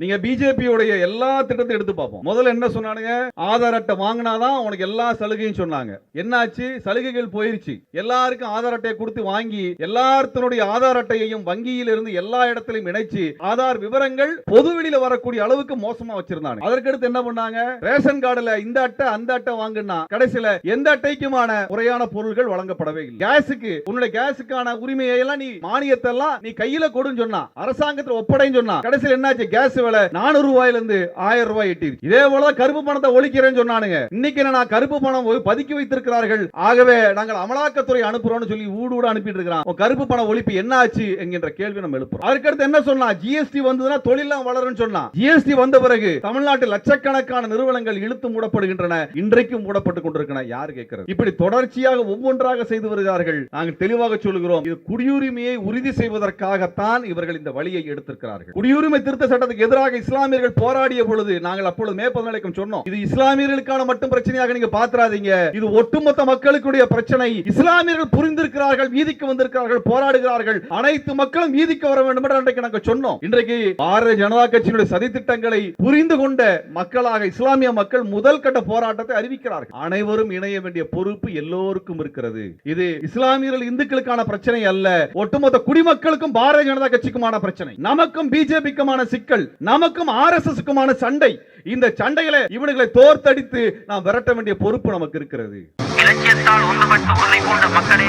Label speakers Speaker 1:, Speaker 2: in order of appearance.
Speaker 1: நீங்க பிஜேபியோடைய எல்லா திட்டத்தையும் எடுத்து பார்ப்போம். முதல்ல என்ன சொன்னானுங்க? ஆதார் அட்டை வாங்கினாதான் உனக்கு எல்லா சலுகையும் சொன்னாங்க. என்னாச்சு? சலுகைகள் போயிருச்சு. எல்லாருக்கும் ஆதார் அட்டையை கொடுத்து வாங்கி எல்லாத்தினுடைய ஆதார் அட்டையையும் வங்கியில் இருந்து எல்லா இடத்திலும் இணைச்சு ஆதார் விவரங்கள் பொதுவெளியில வரக்கூடிய அளவுக்கு மோசமா வச்சிருந்தாங்க அதற்கடுத்து என்ன பண்ணாங்க? ரேஷன் கார்டுல இந்த அட்டை அந்த அட்டை வாங்குனா கடைசியில எந்த அட்டைக்குமான முறையான பொருள்கள் வழங்கப்படவே இல்லை. கேஸுக்கு உன்னுடைய கேஸுக்கான உரிமையை எல்லாம் நீ மானியத்தை எல்லாம் நீ கையில கொடுன்னு சொன்னா அரசாங்கத்துல ஒப்படைன்னு சொன்னா கடைசியில் என்னாச்சு? கேஸ் விலை நானூறு ரூபாயில இருந்து ஆயிரம் ரூபாய் எட்டி இதே போல கருப்பு பணத்தை ஒழிக்கிறேன்னு சொன்னானுங்க. இன்னைக்கு நான் கருப்பு பணம் பதுக்கி வைத்திருக்கிறார்கள். ஆகவே நாங்கள் அமலாக்கத்துறை அனுப்புறோம்னு சொல்லி ஊடு ஊட அனுப்பிட்டு இருக்கிறான். கருப்பு பண ஒழிப்பு என்ன ஆச்சு என்கின்ற கேள்வி நம்ம எழுப்புறோம். அதுக்கடுத்து என்ன சொன்னா ஜிஎஸ்டி வந்ததுன்னா தொழிலாம் வளரும் சொன்னா ஜிஎஸ்டி வந்த பிறகு தமிழ்நாட்டில் லட்சக்கணக்கான நிறுவனங்கள் இழுத்து மூடப்படுகின்றன. இன்றைக்கும் மூடப்பட்டு கொண்டிருக்கின்றன. யார் கேட்கிறது? இப்படி தொடர்ச்சியாக ஒவ்வொன்றாக செய்து வருகிறார்கள். நாங்கள் தெளிவாக சொல்கிறோம் இது குடியுரிமையை உறுதி செய்வதற்காகத்தான் இவர்கள் இந்த வழியை எடுத்திருக்கிறார்கள். குடியுரிமை திருத்த சட்டத்துக்கு எதிராக எதிராக இஸ்லாமியர்கள் போராடிய பொழுது நாங்கள் அப்பொழுது மே பதினாலுக்கும் சொன்னோம் இது இஸ்லாமியர்களுக்கான மட்டும் பிரச்சனையாக நீங்க பாத்துறாதீங்க இது ஒட்டுமொத்த மக்களுக்குடைய பிரச்சனை. இஸ்லாமியர்கள் புரிந்திருக்கிறார்கள் வீதிக்கு வந்திருக்கிறார்கள் போராடுகிறார்கள். அனைத்து மக்களும் வீதிக்கு வர வேண்டும் என்று அன்றைக்கு நாங்கள் சொன்னோம். இன்றைக்கு பாரதிய ஜனதா கட்சியினுடைய சதி திட்டங்களை புரிந்து கொண்ட மக்களாக இஸ்லாமிய மக்கள் முதல் கட்ட போராட்டத்தை அறிவிக்கிறார்கள். அனைவரும் இணைய வேண்டிய பொறுப்பு எல்லோருக்கும் இருக்கிறது. இது இஸ்லாமியர்கள் இந்துக்களுக்கான பிரச்சனை அல்ல. ஒட்டுமொத்த குடிமக்களுக்கும் பாரதிய ஜனதா கட்சிக்குமான பிரச்சனை. நமக்கும் பிஜேபிக்குமான சிக்கல். நமக்கும் ஆர் எஸ் சண்டை. இந்த சண்டைகளை இவனுகளை தோர்த்தடித்து நாம் விரட்ட வேண்டிய பொறுப்பு நமக்கு இருக்கிறது.
Speaker 2: இலக்கியத்தால் ஒன்றுபட்டு உன்னை போன்ற மக்களை